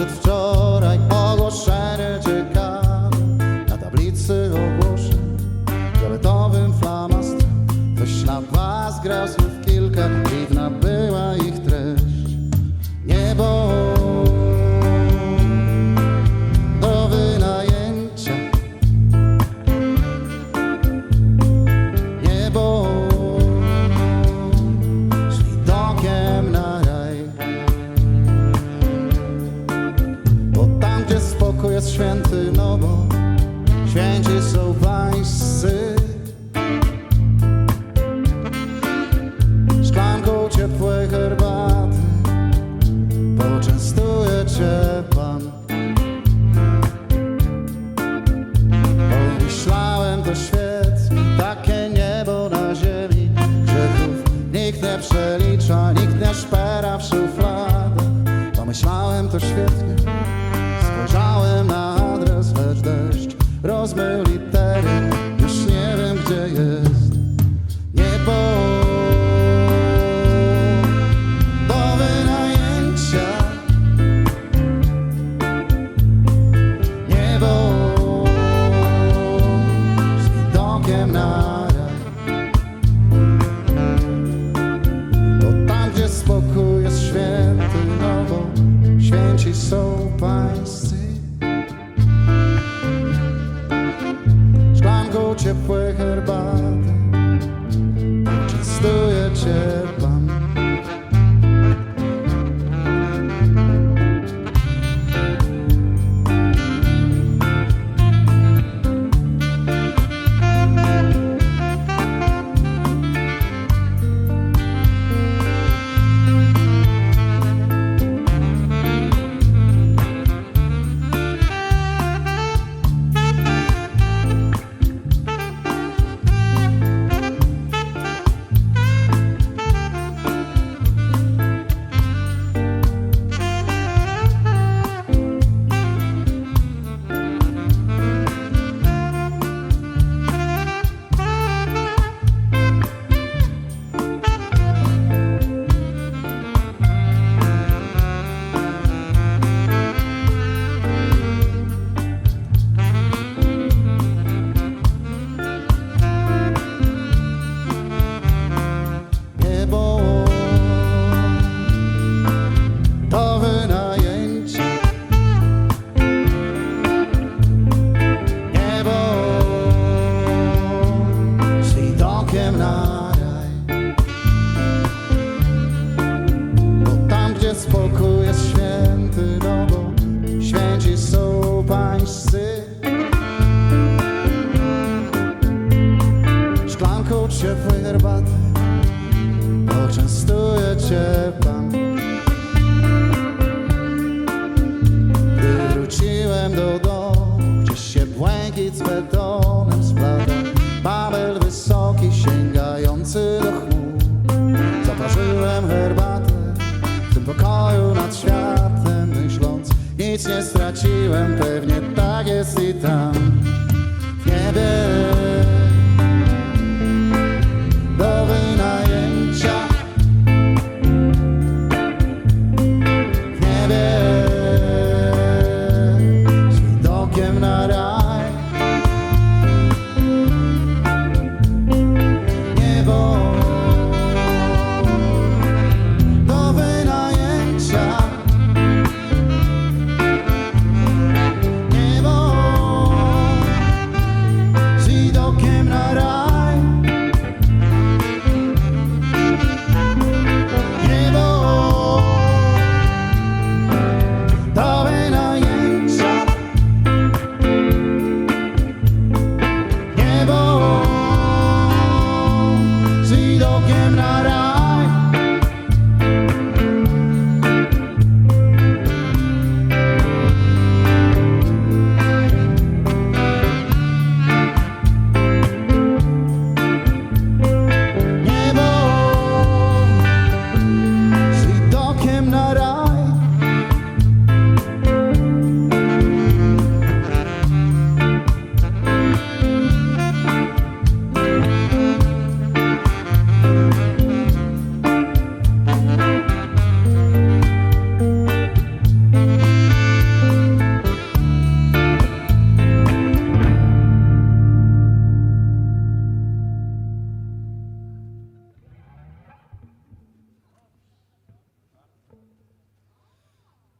that święty, no bo święci są pańscy. Szklanką ciepłej herbaty poczęstuje cię Pan. Pomyślałem to świetnie, takie niebo na ziemi, grzechów nikt nie przelicza. sudden spokój jest święty, no bo święci są pańscy. Szklanką ciepłej herbaty poczęstuje cię pan. nic nie straciłem, pewnie